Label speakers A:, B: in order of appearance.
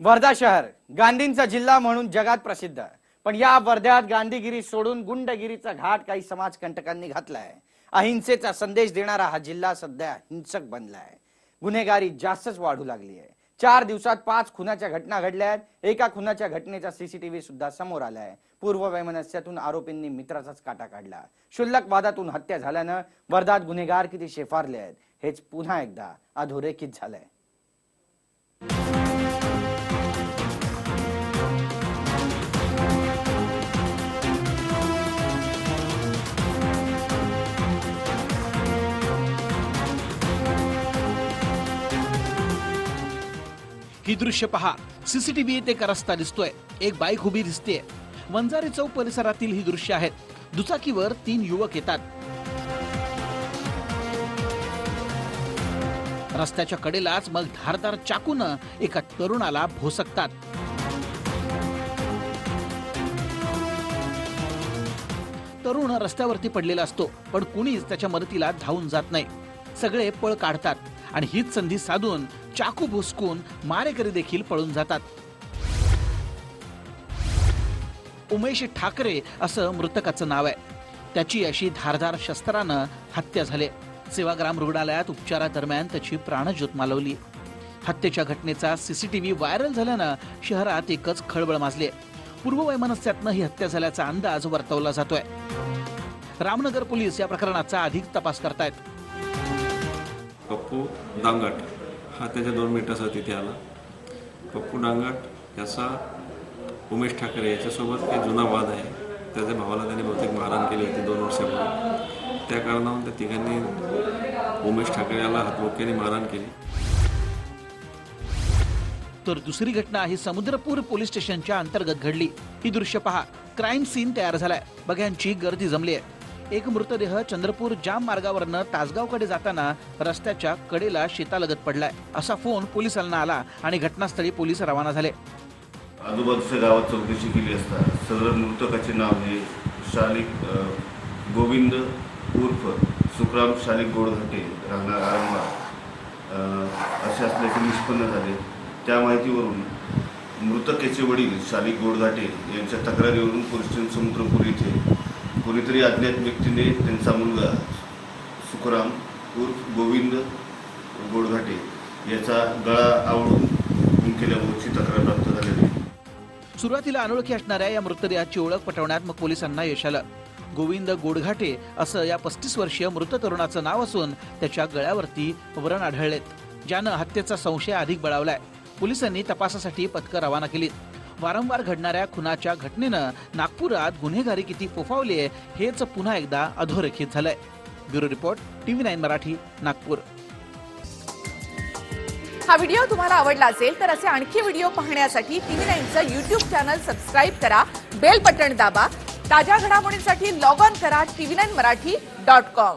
A: वर्धा शहर गांधींचा जिल्हा म्हणून जगात प्रसिद्ध पण या वर्ध्यात गांधीगिरी सोडून गुंडगिरीचा घाट काही समाजकंटकांनी घातलाय. अहिंसेचा संदेश देणारा हा जिल्हा सध्या हिंसक बनलाय गुन्हेगारी जास्तच वाढू लागली आहे. चार दिवसात पाच खुनाच्या घटना घडल्या आहेत. एका खुनाच्या घटनेचा सीसीटीव्ही सुद्धा समोर आलाय पूर्व वैमनस्यातून आरोपींनी मित्राचाच काटा काढला. क्षुल्लक वादातून हत्या झाल्यानं वर्धात गुन्हेगार किती शेफारले आहेत हेच पुन्हा एकदा अधोरेखित झालंय.
B: ही दृश्य पहा. सीसीटीव्ही येथे एका रस्ता दिसतोय. एक बाईक उभी दिसते वंजारी चौक परिसरातील ही दृश्य आहेत. दुचाकीवर तीन युवक येतात. रस्त्याच्या कडेलाच मग धारदार चाकून एका तरुणाला भोसकतात. तरुण रस्त्यावरती पडलेला असतो पण कुणीच त्याच्या मदतीला धावून जात नाही. सगळे पळ काढतात आणि हीच संधी साधून चाकू भुसकून मारेकरी देखील पळून जातात. उमेश ठाकरे असं मृतकाचं नाव आहे. त्याची अशी धारधार शस्त्रानं हत्या झाली. सेवाग्राम रुग्णालयात उपचारादरम्यान त्याची प्राणज्योत मालवली. हत्येच्या घटनेचा सीसीटीव्ही व्हायरल झाल्यानं शहरात एकच खळबळ माजली पूर्ववैमनस्यातनं ही हत्या झाल्याचा अंदाज वर्तवला जातोय. रामनगर पोलीस या प्रकरणाचा अधिक तपास करतायत.
C: पप्पू दांगट. हा त्याच्या दोन मिनिटासह तिथे आला. पप्पू डांगट याचा उमेश ठाकरे याच्यासोबत काही जुना वाद आहे. त्याच्या भावाला त्याने बहुतेक मारहाण केली होती दोन वर्षापूर्वी. त्या कारणावरून त्या तिघांनी उमेश ठाकरे याला हातमोक्याने मारहाण केली.
B: तर दुसरी घटना ही समुद्रपूर पोलीस स्टेशनच्या अंतर्गत घडली. ही दृश्य पहा. क्राईम सीन तयार झालाय. बघ्यांची गर्दी जमली आहे एक मृतदेह चंद्रपूर जाम मार्गावरनं तासगावकडे जाताना रस्त्याच्या कडेला शेतालगत पडलाय. असा फोन पोलिसांना आला आणि घटनास्थळी पोलीस रवाना झाले.
D: आजूबाजूच्या गावात चौकशी केली असता सदर मृतकाचे नाव हे शालिक गोविंद उर्फ सुखराम शालिक गोडघाटे राहणार आरंभा असे असल्याचे निष्पन्न झाले. त्या माहितीवरून मृतकेचे वडील शालिक गोडघाटे यांच्या तक्रारीवरून पोलीस स्टेशन समुद्रपूर येथे कोणीतरी अज्ञात व्यक्तीने त्यांचा मुलगा सुखराम उर्फ गोविंद गोडघाटे याचा गळा आवळून खून केल्यामुळेची तक्रार प्राप्त झालेली आहे.
B: सुरुवातीला अनोळखी असणाऱ्या या मृतदेहाची ओळख पटवण्यात मग पोलिसांना यश आलं. गोविंद गोडघाटे असं या पस्तीस वर्षीय मृत तरुणाचं नाव असून त्याच्या गळ्यावरती वरण आढळलेत ज्यानं हत्येचा संशय अधिक बळावलाय. पोलिसांनी तपासासाठी पथकं रवाना केली वारंवार घडणाऱ्या खुनाच्या घटनेनं नागपुरात गुन्हेगारी किती फोफावली आहे हेच पुन्हा एकदा अधोरेखित झालंय. Bureau report TV nine Marathi Nagpur.
E: हा व्हिडिओ तुम्हाला आवडला असेल तर असे आणखी व्हिडिओ पाहण्यासाठी टीव्ही नाईनचं युट्यूब चॅनल सबस्क्राईब करा बेल बटन दाबा ताज्या घडामोडींसाठी लॉग ऑन करा TV nine Marathi dot com.